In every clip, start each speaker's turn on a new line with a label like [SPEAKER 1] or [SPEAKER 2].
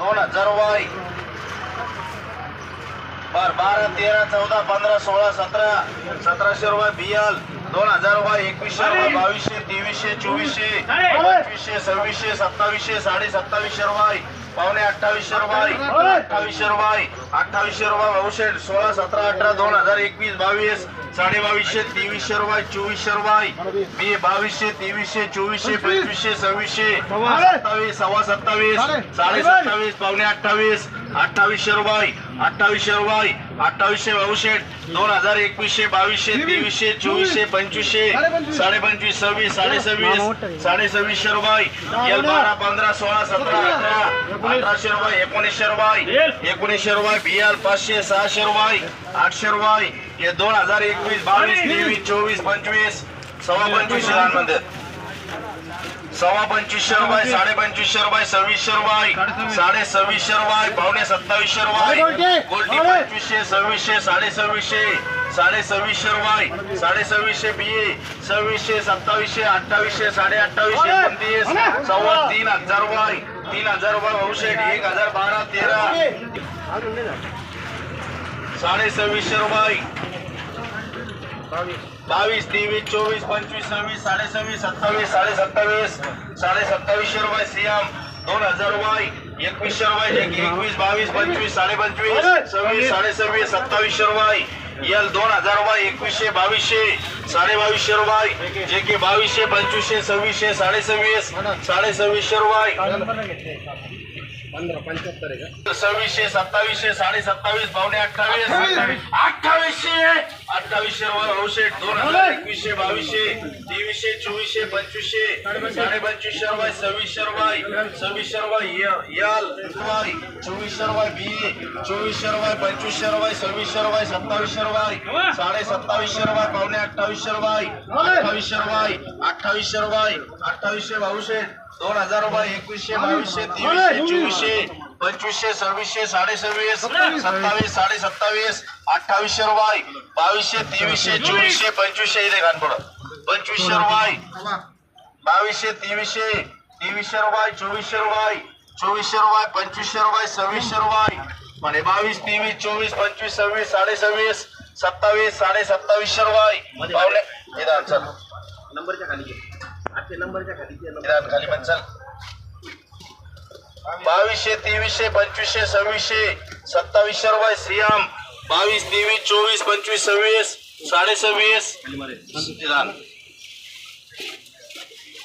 [SPEAKER 1] दोन हजार रुपये बर बारा तेरा चौदा पंधरा सोळा सतरा सतराशे रुपये बियाल दोन हजार रुपये एकवीसशे रुपये बावीसशे तेवीसशे चोवीसशे पंचवीसशे सव्वीसशे सत्तावीसशे साडे सत्तावीसशे रुपये. पावणे अठ्ठावीसशे रुपये अठ्ठावीसशे रुपये अठ्ठावीसशे रुपये भाऊशेठ सोळा सतरा अठरा दोन हजार एकवीस बावीस साडे बावीसशे तेवीसशे रुपये चोवीसशे रुपये. बी बावीसशे तेवीसशे चोवीसशे पंचवीसशे सव्वीसशे सत्तावीस सव्वा सत्तावीस साडे सत्तावीस पावणे अठ्ठावीस. अठ्ठावीसशे रुपये अठ्ठावीसशे रुपये अठ्ठावीसशे बावीसशेठ दोन हजार एकवीसशे बावीसशे तेवीसशे चोवीसशे पंचवीसशे साडे पंचवीस सव्वीस साडे सव्वीस साडे सव्वीसशे रुपये बारा पंधरा सोळा सतरा अठरा अठराशे रुपये एकोणीसशे रुपये एकोणीसशे रुपये बियाल पाचशे सहाशे रुपये आठशे रुपये हे दोन हजार एकवीस बावीस तेवीस चोवीस पंचवीस सव्वा पंचवीसशे लहानमध्ये सव्वा पंचवीसशे रुपये साडे पंचवीसशे रुपये सव्वीसशे रुपये साडे सव्वीसशे रुपये पावणे सत्तावीसशे रुपये. गोल्टी पंचवीसशे सव्वीसशे साडे सव्वीसशे साडे सव्वीसशे रुपये साडे सव्वीसशे बिये सव्वीसशे सत्तावीसशे अठ्ठावीसशे साडे अठ्ठावीसशे एकोणतीस सव्वा तीन हजार रुपये तीन हजार रुपये भाऊशेठ एक हजार बारा तेरा. साडे सव्वीसशे रुपये. बावीस. तेवीस चोवीस पंचवीस सव्वीस साडे सव्वीस सत्तावीस साडे सत्तावीस साडे सत्तावीसशे रुपये सीएम दोन हजार रुपये एकवीसशे रुपये एकवीस बावीस पंचवीस साडे पंचवीस सव्वीस साडे सव्वीस सत्तावीसशे रुपये. एल दोन हजार रुपये एकवीसशे बावीसशे साडे बावीसशे रुपये. जे की बावीसशे पंचवीसशे सव्वीसशे साडे सव्वीस साडे सव्वीसशे रुपये. सव्वीसशे सत्तावीसशे साडे सत्तावीस पावणे अठ्ठावीस अठ्ठावीसशे अठ्ठावीसशे रुपये औषध दोन हजार एकवीसशे बावीसशे तेवीसशे चोवीसशे पंचवीसशे साडे पंचवीसशे रुपये सव्वीसशे रुपये सव्वीसशे रुपये यल रुपये चोवीसशे रुपये बी चोवीसशे रुपये पंचवीसशे रुपये सव्वीसशे रुपये सत्तावीसशे रुपये साडे सत्तावीसशे रुपये पावणे अठ्ठावीसशे रुपये अठ्ठावीसशे रुपये अठ्ठावीसशे रुपये अठ्ठावीसशे बावीसशे दोन हजार रुपये एकवीसशे बावीसशे तेवीसशे चोवीसशे पंचवीसशे सव्वीसशे साडे सव्वीस सत्तावीस साडे सत्तावीस अठ्ठावीसशे रुपये बावीसशे तेवीसशे चोवीसशे पंचवीसशे. इथे घाणपड पंचवीसशे रुपये. बावीसशे तेवीसशे तेवीसशे रुपये चोवीसशे रुपये चोवीसशे रुपये पंचवीसशे रुपये सव्वीसशे रुपये. म्हणजे बावीस तेवीस चोवीस पंचवीस सव्वीस साडे सव्वीस सत्तावीस साडे सत्तावीसशे रुपये
[SPEAKER 2] नंबरच्या खाली खाली
[SPEAKER 1] बावीसशे तेवीसशे पंचवीसशे सव्वीसशे सत्तावीसशे रुपये सीएम बावीस तेवीस चोवीस पंचवीस सव्वीस साडे सव्वीस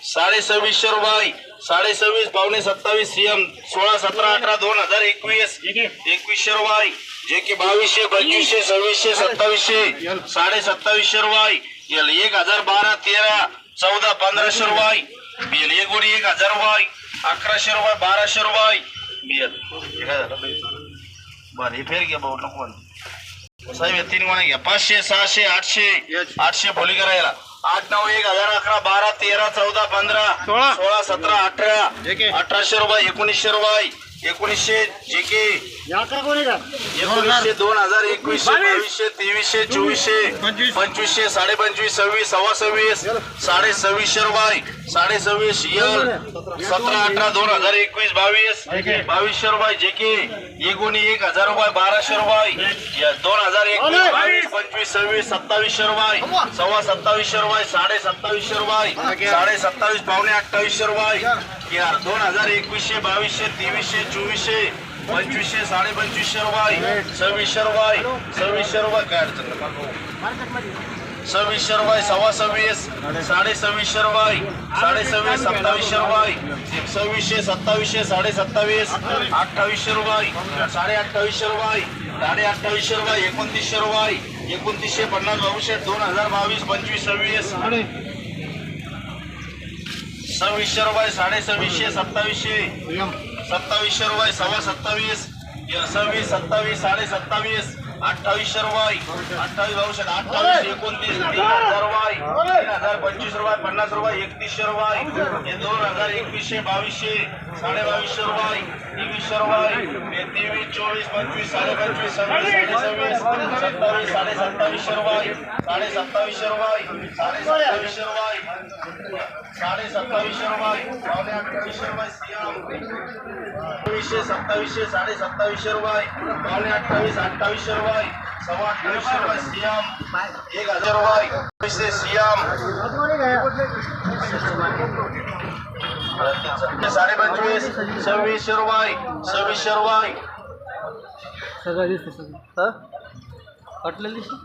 [SPEAKER 1] साडे सव्वीसशे रुपये. साडे सव्वीस पावणे सत्तावीस सीएम सोळा सतरा अठरा दोन हजार एकवीस. एकवीसशे रुपये. जे की बावीसशे पंचवीसशे सव्वीसशे सत्तावीसशे. साडे सत्तावीसशे रुपये. एल एक हजार बारा तेरा. चौदा पंधराशे रुपये. बिल एक गोडी एक हजार रुपये. अकराशे रुपये बाराशे रुपये. बिल. बर हे फेर घ्या भाऊ नको. साहेब हे तीन म्हणा घ्या. पाचशे सहाशे आठशे. आठशे फुली करायला. आठ नऊ एक हजार अकरा बारा तेरा चौदा पंधरा
[SPEAKER 2] सोळा.
[SPEAKER 1] सोळा सतरा अठरा. अठराशे रुपये एकोणीसशे रुपये. एकोणीसशे जे के? एकोणीसशे दोन हजार. एकवीसशे बावीसशे तेवीसशे चोवीसशे
[SPEAKER 2] पंचवीस.
[SPEAKER 1] पंचवीसशे साडे पंचवीस सव्वीस सव्वा सव्वीस साडे सव्वीसशे रुपये साडे सव्वीस यल सतरा अठरा दोन हजार एकवीस बावीस बावीसशे रुपये जे के एकोणी एक हजार रुपये बाराशे रुपये दोन हजार एकवीस बावीस पंचवीस सव्वीस सत्तावीसशे रुपये सव्वा सत्तावीसशे रुपये साडे सत्तावीसशे रुपये साडे सत्तावीस पावणे अठ्ठावीसशे रुपये या दोन हजार एकवीसशे बावीसशे तेवीसशे चोवीसशे पंचवीसशे साडे पंचवीसशे रुपये. सव्वीसशे रुपये. सव्वीसशे रुपये. काय अडचण सव्वीसशे रुपये सव्वा सव्वीस साडे सव्वीसशे रुपये साडे सव्वीस सत्तावीसशे रुपये. सव्वीसशे सत्तावीसशे साडे सत्तावीस अठ्ठावीसशे रुपये साडे अठ्ठावीसशे रुपये साडे अठ्ठावीसशे रुपये एकोणतीसशे रुपये एकोणतीसशे पन्नास बावीसशे दोन हजार बावीस पंचवीस सव्वीस सव्वीसशे रुपये साडे सव्वीसशे सत्तावीसशे सत्तावीसशे रुपये सव्वा सत्तावीस. या सव्वीस सत्तावीस साडे सत्तावीस अठ्ठावीसशे रुपये. अठ्ठावीस बावीसशे अठ्ठावीस एकोणतीस तीन हजार रुपये. तीन हजार पंचवीस रुपये पन्नास रुपये एकतीसशे रुपये. दोन हजार एकवीसशे बावीसशे. साडे बावीसशे रुपये. तेवीसशे रुपये. तेवीस चोवीस पंचवीस साडे पंचवीस सव्वीस साडे सव्वीस सत्तावीस साडे सत्तावीसशे रुपये. साडे सत्तावीसशे रुपये. साडे सत्तावीसशे रुपये. साडे सत्तावीसशे रुपये. पावणे अठ्ठावीसशे रुपये सियाम. सत्तावीसशे साडे सत्तावीसशे रुपये. पावणे अठ्ठावीस अठ्ठावीसशे रुपये. सव्वा अठ्ठावीसशे रुपये सियाम. एक हजार रुपये. सियाम. साडे पंचवीस सव्वीसशे रुपये सव्वीसशे रुपये
[SPEAKER 3] सगळं दिसतं सगळं. वाटलं दिसतं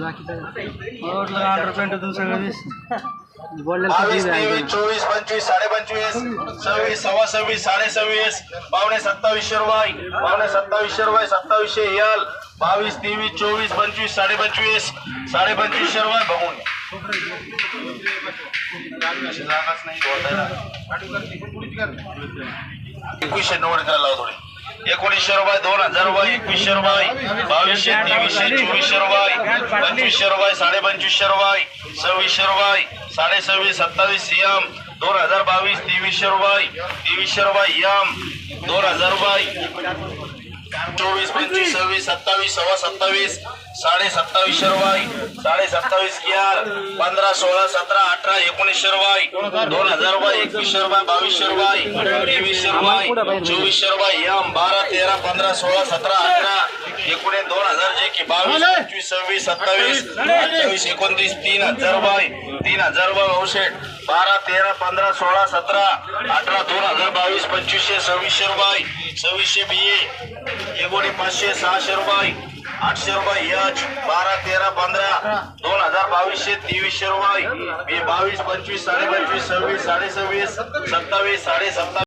[SPEAKER 3] बाकी अंडर पॅन्ट सगळं दिसतं
[SPEAKER 1] बावीस तेवीस? चोवीस पंचवीस साडे पंचवीस सव्वीस सव्वा सव्वीस साडे सव्वीस पावणे सत्तावीसशे रुपये पावणे सत्तावीसशे रुपये सत्तावीसशे यल. बावीस तेवीस चोवीस पंचवीस साडे पंचवीस साडे पंचवीसशे रुपये बघून. जागाच नाही एकवीसशे नव्वद करायला लावा थोडी. एकोणीसशे रुपये दोन हजार रुपये एकवीसशे रुपये बावीसशे तेवीसशे चोवीसशे रुपये पंचवीसशे रुपये साडे पंचवीसशे रुपये सव्वीसशे रुपये साडे सव्वीस सत्तावीस सीएम दोन हजार बावीस तेवीसशे रुपये तेवीसशे रुपये यम दोन हजार रुपये. चोवीस पंचवीस सव्वीस सत्तावीस सव्वा सत्तावीस साडे सत्तावीस रुपये साडे सत्तावीस कियार पंधरा सोळा सतरा अठरा एकोणीसशे रुपये दोन हजार बाय एकवीस शर्वाय बावीस रुपये तेवीस रुपये चोवीस रुपये यम बारा तेरा पंधरा सोळा सतरा अठरा एकोणीस दोन हजार जे की बावीस पंचवीस सव्वीस सत्तावीस अठ्ठावीस एकोणतीस तीन हजार बाय तीन हजार बाय औषध बारा तेरा पंधरा सोळा सतरा अठरा दोन हजार बावीस पंचवीसशे सव्वीसशे रुपये. सव्वीसशे बी एकोणी पाचशे सहाशे रुपये. आठशे रुपये यच बारा तेरा पंधरा दोन हजार बावीसशे तेवीसशे रुपये. बी बावीस पंचवीस साडे पंचवीस सव्वीस साडे सव्वीस सत्तावीस साडे सत्तावीस